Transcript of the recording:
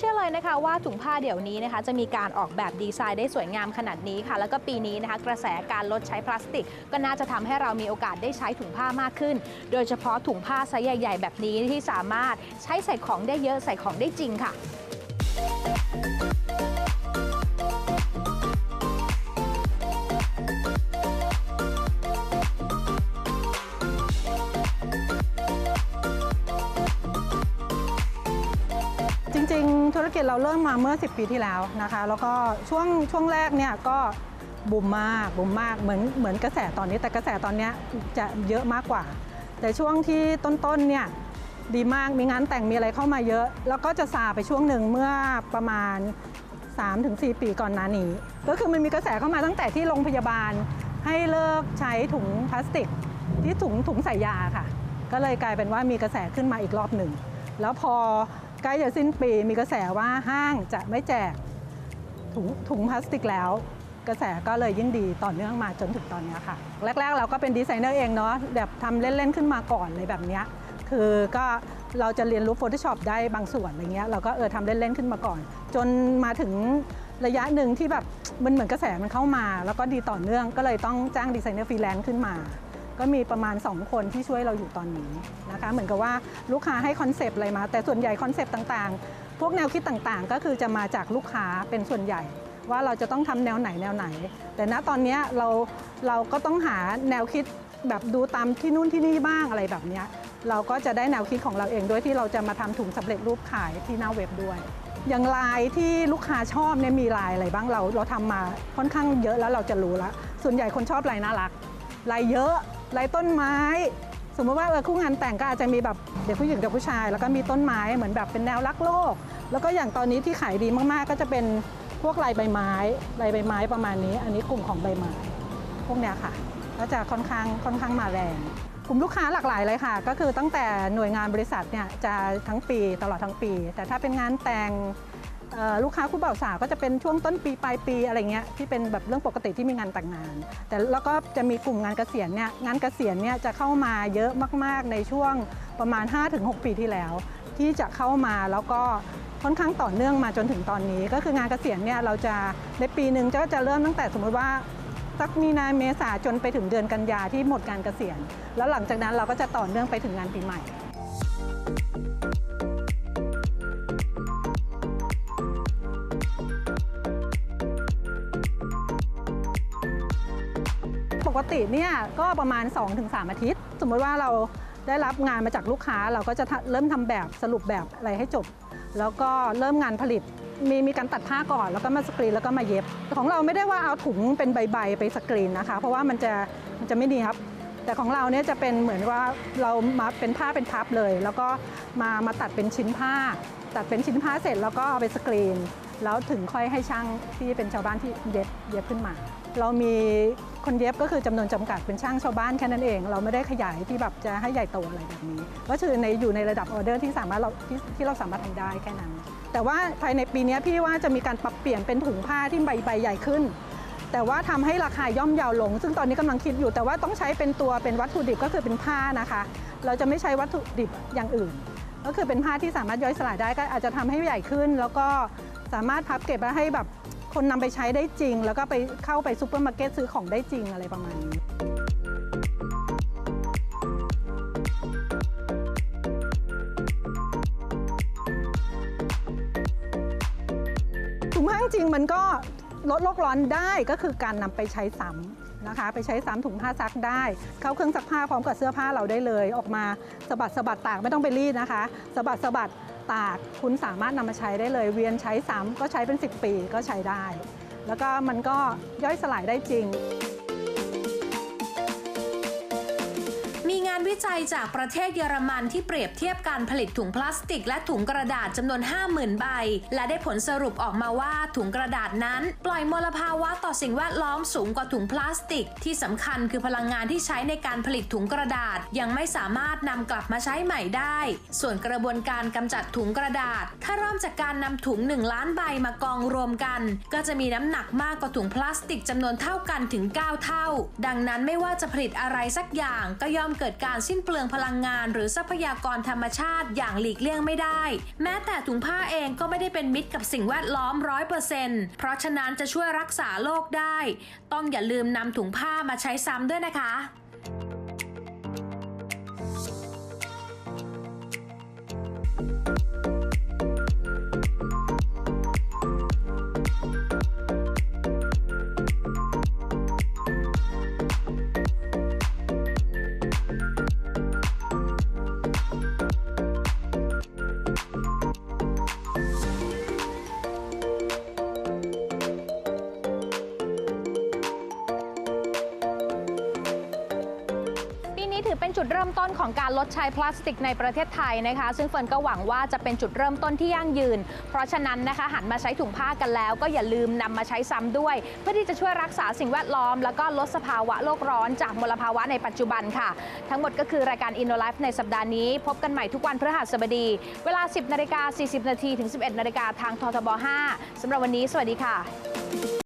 เชื่อเลยนะคะว่าถุงผ้าเดี๋ยวนี้นะคะจะมีการออกแบบดีไซน์ได้สวยงามขนาดนี้ค่ะ แล้วก็ปีนี้นะคะกระแสการลดใช้พลาสติก ก็น่าจะทำให้เรามีโอกาสได้ใช้ถุงผ้ามากขึ้น โดยเฉพาะถุงผ้าไซส์ใหญ่ ๆ แบบนี้ที่สามารถใช้ใส่ของได้เยอะใส่ของได้จริงค่ะ ริง ๆ ธุรกิจเราเริ่มมาเมื่อ 10 ปีที่แล้วนะคะ แล้วก็ช่วงช่วงแรกเนี่ยก็บูมมากบูมมากเหมือนเหมือนกระแสตอนนี้แต่กระแสตอนนี้จะเยอะมากกว่า แต่ช่วงที่ต้นๆเนี่ยดีมากมีงานแต่งมีอะไรเข้ามาเยอะ แล้วก็จะซาไปช่วงหนึ่งเมื่อประมาณ 3-4 ปีก่อนหน้านี้ก็คือมันมีกระแสเข้ามาตั้งแต่ที่โรงพยาบาล ให้เลิกใช้ถุงพลาสติก ที่ถุงถุงใส่ยาค่ะ ก็เลยกลายเป็นว่ามีกระแสขึ้นมาอีกรอบหนึ่งแล้วพอ ใกล้จะสิ้นปีมีกระแสว่าห้างจะไม่แจกถุงถุงพลาสติกแล้ว กระแสก็เลยยิ่งดีต่อเนื่องมาจนถึงตอนนี้ค่ะ แรก ๆ เราก็เป็นดีไซเนอร์เองเนาะแบบทำเล่น ๆ ขึ้นมาก่อนเลยแบบนี้คือก็เราจะเรียนรู้ Photoshop ได้บางส่วนอะไรเงี้ยเราก็เออทำเล่น ๆ ขึ้นมาก่อน จนมาถึงระยะหนึ่งที่แบบมันเหมือนกระแสมันเข้ามา แล้วก็ดีต่อเนื่องก็เลยต้องจ้างดีไซเนอร์ฟรีแลนซ์ขึ้นมา ก็มีประมาณ 2 คนที่ช่วยเราอยู่ตอนนี้นะคะเหมือนกับว่าลูกค้าให้คอนเซปต์อะไรมา แต่ส่วนใหญ่คอนเซปต์ต่างๆ พวกแนวคิดต่างๆ ก็คือจะมาจากลูกค้าเป็นส่วนใหญ่ ว่าเราจะต้องทำแนวไหนแนวไหน แต่ณตอนนี้เราเราก็ต้องหาแนวคิดแบบดูตามที่นู่นที่นี่บ้างอะไรแบบนี้เราก็จะได้แนวคิดของเราเองด้วยที่เราจะมาทำถุงสำเร็จรูปขายที่หน้าเว็บด้วย อย่างลายที่ลูกค้าชอบเนี่ยมีลายอะไรบ้างเรา เราทำมาค่อนข้างเยอะแล้วเราจะรู้ละส่วนใหญ่คนชอบลายน่ารักลายเยอะ ลายต้นไม้ สมมติว่าเออคู่งานแต่งก็อาจจะมีแบบเด็กผู้หญิงกับผู้ชาย แล้วก็มีต้นไม้เหมือนแบบเป็นแนวรักโลก แล้วก็อย่างตอนนี้ที่ขายดีมาก ๆ ก็จะเป็นพวกลายใบไม้ลายใบไม้ประมาณนี้ อันนี้กลุ่มของใบไม้พวกเนี้ยค่ะก็จะค่อนข้างค่อนข้างมาแรง กลุ่มลูกค้าหลากหลายเลยค่ะ ก็คือตั้งแต่หน่วยงานบริษัทเนี่ยจะทั้งปีตลอดทั้งปี แต่ถ้าเป็นงานแต่ง ลูกค้าคู่บ่าวสาวก็จะเป็นช่วงต้นปีปลายปีอะไรเงี้ยที่เป็นแบบเรื่องปกติที่มีงานแต่งงาน แต่แล้วก็จะมีกลุ่มงานเกษียณเนี่ยงานเกษียณเนี่ยจะเข้ามาเยอะมากๆในช่วงประมาณ 5-6 ปีที่แล้ว ที่จะเข้ามาแล้วก็ค่อนข้างต่อเนื่องมาจนถึงตอนนี้ ก็คืองานเกษียณเนี่ยเราจะในปีหนึ่งก็จะเริ่มตั้งแต่สมมติว่าสักมีนาเมษาจนไปถึงเดือนกันยาที่หมดการเกษียณ แล้วหลังจากนั้นเราก็จะต่อเนื่องไปถึงงานปีใหม่ ปกติเนี่ยก็ประมาณ 2-3 อาทิตย์ สมมติว่าเราได้รับงานมาจากลูกค้าเราก็จะทะเริ่มทำแบบสรุปแบบอะไรให้จบ แล้วก็เริ่มงานผลิตมีมีการตัดผ้าก่อนแล้วก็มาสกรีนแล้วก็มาเย็บ ของเราไม่ได้ว่าเอาถุงเป็นใบๆไปสกรีนนะคะ เพราะว่ามันจะมันจะไม่ดีครับ แต่ของเราเนี่ยจะเป็นเหมือนว่าเรามาเป็นผ้าเป็นพับเลย แล้วก็มามาตัดเป็นชิ้นผ้า ตัดเป็นชิ้นผ้าเสร็จแล้วก็เอาไปสกรีน แล้วถึงค่อยให้ช่างที่เป็นชาวบ้านที่เย็บเย็บขึ้นมา เรามีคนเย็บก็คือจำนวนจำกัดเป็นช่างชาวบ้านแค่นั้นเอง เราไม่ได้ขยายที่แบบจะให้ใหญ่โตอะไรแบบนี้ ก็คือในอยู่ในระดับออเดอร์ที่สามารถเราที่ที่เราสามารถทำได้แค่นั้น แต่ว่าภายในปีนี้พี่ว่าจะมีการปรับเปลี่ยนเป็นถุงผ้าที่ใบใบใหญ่ขึ้น แต่ว่าทำให้ราคาย่อมเยาวลง ซึ่งตอนนี้กำลังคิดอยู่แต่ว่าต้องใช้เป็นตัวเป็นวัตถุดิบก็คือเป็นผ้านะคะ เราจะไม่ใช้วัตถุดิบอย่างอื่น ก็คือเป็นผ้าที่สามารถย่อยสลายได้ก็อาจจะทำให้ใหญ่ขึ้นแล้วก็ สามารถพับเก็บแล้วให้แบบคนนำไปใช้ได้จริง แล้วก็ไปเข้าไปซูเปอร์มาร์เก็ตซื้อของได้จริงอะไรประมาณนี้ถุงผ้าจริงมันก็ลดโลกร้อนได้ก็คือการนำไปใช้ซ้ำนะคะ ไปใช้ซ้ำถุงผ้าซักได้ เข้าเครื่องซักผ้าพร้อมกับเสื้อผ้าเราได้เลย ออกมาสะบัดสะบัดตากไม่ต้องไปรีดนะคะสะบัดสะบัด ตาก คุณสามารถนำมาใช้ได้เลย เวียนใช้ซ้ำก็ใช้เป็น 10 ปีก็ใช้ได้ แล้วก็มันก็ย่อยสลายได้จริง จัยจากประเทศเยอรมันที่เปรียบเทียบการผลิตถุงพลาสติก และถุงกระดาษจำนวน 50,000 ใบ และได้ผลสรุปออกมาว่าถุงกระดาษนั้น ปล่อยมลภาวะต่อสิ่งแวดล้อมสูงกว่าถุงพลาสติก ที่สำคัญคือพลังงานที่ใช้ในการผลิตถุงกระดาษ ยังไม่สามารถนำกลับมาใช้ใหม่ได้ ส่วนกระบวนการกำจัดถุงกระดาษ ถ้าเริ่มจากการนำถุง 1 ล้านใบมากองรวมกัน ก็จะมีน้ำหนักมากกว่าถุงพลาสติกจำนวนเท่ากันถึง 9 เท่า ดังนั้นไม่ว่าจะผลิตอะไรสักอย่างก็ย่อมเกิดการสิ้นเปลืองพลังงาน หรือทรัพยากรธรรมชาติอย่างหลีกเลี่ยงไม่ได้ แม้แต่ถุงผ้าเองก็ไม่ได้เป็นมิตรกับสิ่งแวดล้อมร้อยเปอร์เซ็นต์เพราะฉะนั้นจะช่วยรักษาโลกได้ ต้องอย่าลืมนำถุงผ้ามาใช้ซ้ำด้วยนะคะ จุดเริ่มต้นของการลดใช้พลาสติกในประเทศไทยนะคะ ซึ่งเฟิร์นก็หวังว่าจะเป็นจุดเริ่มต้นที่ยั่งยืน เพราะฉะนั้นนะคะหันมาใช้ถุงผ้ากันแล้ว ก็อย่าลืมนำมาใช้ซ้ำด้วย เพื่อที่จะช่วยรักษาสิ่งแวดล้อม แล้วก็ลดสภาวะโลกร้อนจากมลภาวะในปัจจุบันค่ะ ทั้งหมดก็คือรายการ Inno Life ในสัปดาห์นี้ พบกันใหม่ทุกวันพฤหัสบดี เวลา 10นาฬิกา40นาทีถึง 11นาฬิกาทางททบ 5สำหรับวันนี้ สวัสดีค่ะ